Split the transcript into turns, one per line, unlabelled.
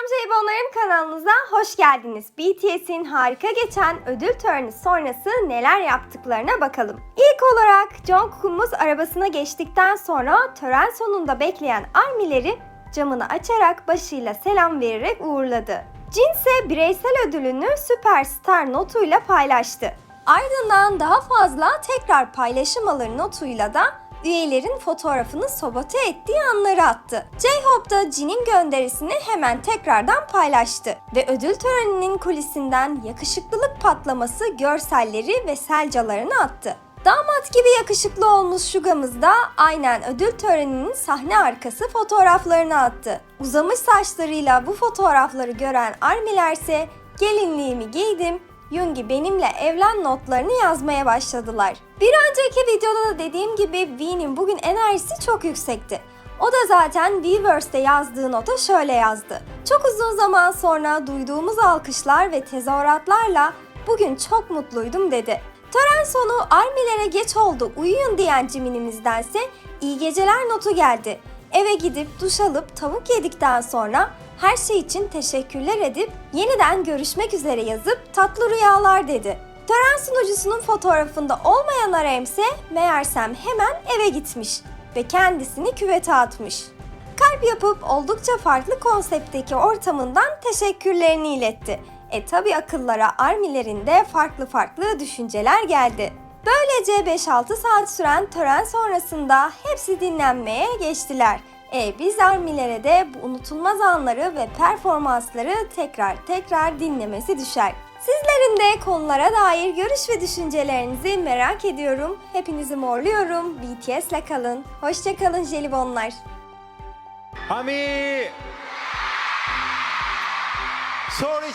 Selam Ceybonlarım kanalımıza hoş geldiniz. BTS'in harika geçen ödül töreni sonrası neler yaptıklarına bakalım. İlk olarak Jungkook'umuz arabasına geçtikten sonra tören sonunda bekleyen armileri camını açarak başıyla selam vererek uğurladı. Jin ise bireysel ödülünü süperstar notuyla paylaştı. Ardından daha fazla tekrar paylaşım alır notuyla da üyelerin fotoğrafını sabote ettiği anları attı. J-Hope da Jin'in gönderisini hemen tekrardan paylaştı ve ödül töreninin kulisinden yakışıklılık patlaması görselleri ve selcalarını attı. Damat gibi yakışıklı olmuş Suga'mız da aynen ödül töreninin sahne arkası fotoğraflarını attı. Uzamış saçlarıyla bu fotoğrafları gören armilerse gelinliğimi giydim, Yoongi benimle evlen notlarını yazmaya başladılar. Bir önceki videoda da dediğim gibi V'nin bugün enerjisi çok yüksekti. O da zaten Weverse'de yazdığı nota şöyle yazdı. Çok uzun zaman sonra duyduğumuz alkışlar ve tezahüratlarla bugün çok mutluydum dedi. Tören sonu armilere geç oldu uyuyun diyen Jimin'imizdense iyi geceler notu geldi. Eve gidip duş alıp tavuk yedikten sonra her şey için teşekkürler edip yeniden görüşmek üzere yazıp tatlı rüyalar dedi. Tören sunucusunun fotoğrafında olmayan RM ise meğersem hemen eve gitmiş ve kendisini küvete atmış. Kalp yapıp oldukça farklı konseptteki ortamından teşekkürlerini iletti. E tabi akıllara armilerin de farklı farklı düşünceler geldi. Böylece 5-6 saat süren tören sonrasında hepsi dinlenmeye geçtiler. E biz armilere de bu unutulmaz anları ve performansları tekrar tekrar dinlemesi düşer. Sizlerin de konulara dair görüş ve düşüncelerinizi merak ediyorum. Hepinizi morluyorum. BTS'le kalın. Hoşçakalın jelibonlar.
Hami! Soru